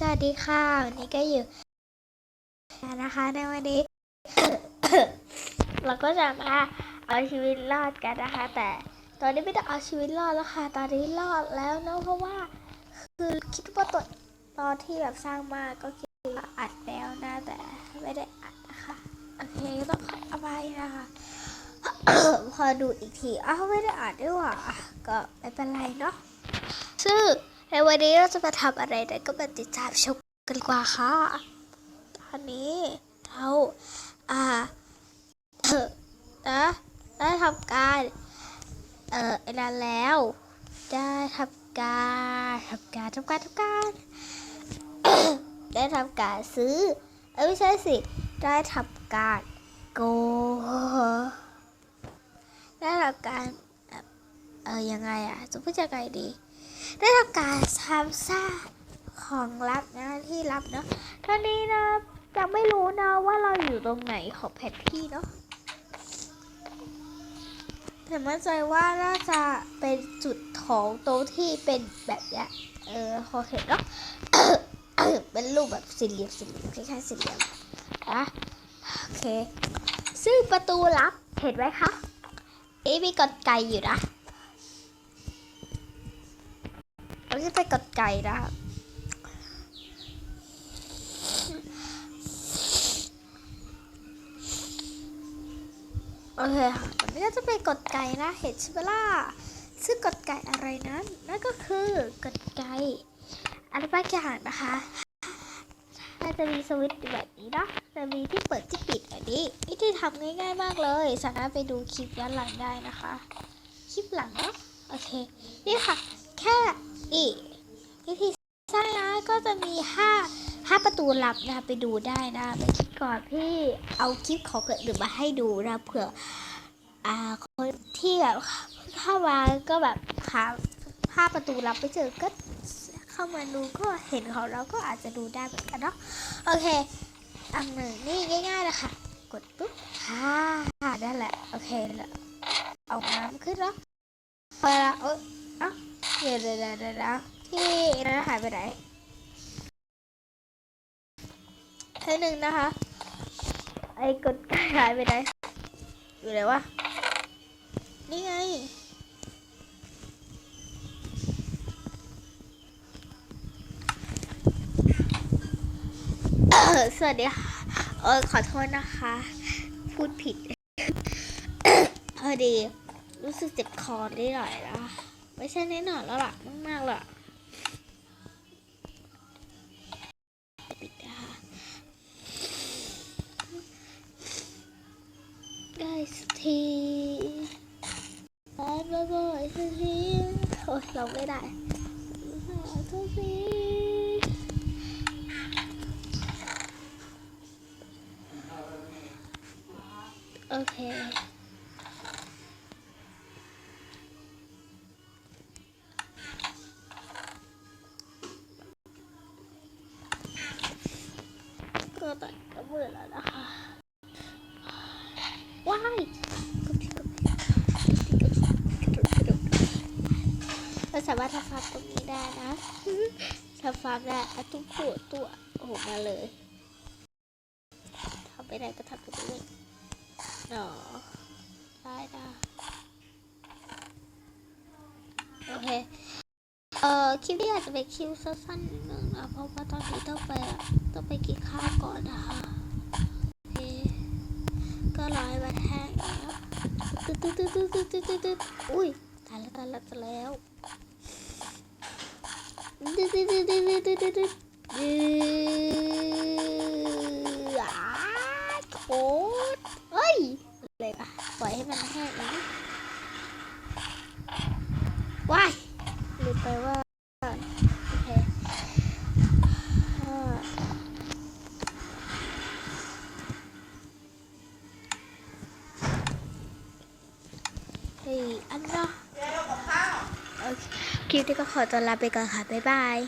สวัสดีค่ะ วันนี้ก็อยู่นะคะในวันนี้ เราก็จะมาเอาชีวิตรอดกันนะคะ แต่ตอนนี้ไม่ได้เอาชีวิตรอดแล้วค่ะ ตอนนี้รอดแล้วเนอะเพราะว่า คือคิดว่าตอนตอนที่แบบสร้างมาก็คิดว่าอัดแล้วนะแต่ไม่ได้อัดนะคะโอเคก็ต้องขออภัยนะคะพอดูอีกทีอ้าวไม่ได้อัดด้วยว่ะก็ไม่เป็นไรเนาะซึ่ง ในวันนี้เราจะมาทำอะไรนั้นก็มาติดตามชมกันกว่าค่ะ ตอนนี้เราอ่าเออนะได้ทำการเอ่อไอ้นั้นแล้ว ได้ทำการทำการทำการทำการ ได้ทำการซื้อเอ้ยไม่ใช่สิ ได้ทำการโกได้ทำการเอ่อเออยังไงอะจะพูดยังไงดี ได้ทำการทำซ่าของลับนะที่ลับเนาะท่านี้นะยังไม่รู้นะว่าเราอยู่ตรงไหนของแผนที่เนาะแต่มั่นใจว่าน่าจะเป็นจุดของโตที่เป็นแบบเนี้ยเออพอเห็นเนาะเป็นรูปแบบสี่เหลี่ยมสี่เหลี่ยมคล้ายๆสี่เหลี่ยมนะโอเค ซึ่งประตูลับเห็นไหมคะเอ๊ะมีกดไก่อยู่นะ เราจะไปกดไก่นะครับโอเคค่ะตอนนี้ก็จะไปกดไก่นะ เห็นใช่ไหมล่ะ ซึ่งกดไก่อะไรนั้น นั่นก็คือกดไก่อะไรบางอย่างนะคะน่าจะมีสวิตช์แบบนี้นะจะมีที่เปิดที่ปิดแบบนี้วิธีทำง่ายๆมากเลย สามารถไปดูคลิปย้อนหลังได้นะคะ คลิปหลังเนาะ โอเค นี่ค่ะ แค่ อีวิธีสร้างนะก็จะมีห้าห้าประตูลับนะไปดูได้นะไปคลิปก่อนพี่เอาคลิปของคนอื่นมาให้ดูนะเผื่ออ่าคนที่แบบเข้ามาก็แบบหาห้าประตูลับไปเจอก็เข้ามาดูก็เห็นของเราก็อาจจะดูได้เหมือนกันเนาะโอเคอันหนึ่งนี่ง่ายๆเลยค่ะ กดปุ๊บฮ่าได้แหละโอเคแล้วเอาน้ำขึ้นแล้วพอละเออ ดี๋ยวเดี๋ยวเดี๋ยวเดี๋ยวเดี๋ยวที่นั้นหายไปไหนเธอหนึ่งนะคะ ไอ้กดกหายไปไหน อยู่ไหนวะ นี่ไงสวัสดีค่ะเออขอโทษนะคะ พูดผิด พอดี รู้สึกเจ็บคอนิดหน่อยนะ ไม่ใช่แนิดหน่อยแล้วล่ะมากๆเลยอะปิดนะคะได้สักทีได้บ่อยสักทีโอ้ยเราไม่ได้สักทีโอเค ก็ตัดกระเบือแล้วนะคะว้ายเราสามารถทำฟาร์มตรงนี้ได้นะทำฟาร์มได้อาทุกตัวตัวโอ้โหมาเลยทำไปไหนก็ทำไปเลยหนอได้นะ คลิปนี้อาจจะเป็นคลิปสั้นๆนิดนึงนะเพราะว่าตอนนี้ต้องไปต้องไปกินข้าวก่อนนะคะก็รอยมันแห้งนะตึ๊ดตึ๊ดตึ๊ดตึ๊ดตึ๊ดตึ๊ดตึ๊ดอุ้ยตายแล้วตายแล้วตาแล้วตึ๊ดตึ๊ดตึ๊ดตึ๊ดตึ๊ดตึ๊ดตึ๊ดอ้าโคตรเฮ้ยอะไรปะปล่อยให้มันแห้งอีกว้ายหรือไปว่า เฮ้ยอันเนาะโอเคคลิปนี้ก็ขอตัวลาไปก่อนค่ะ บ๊ายบาย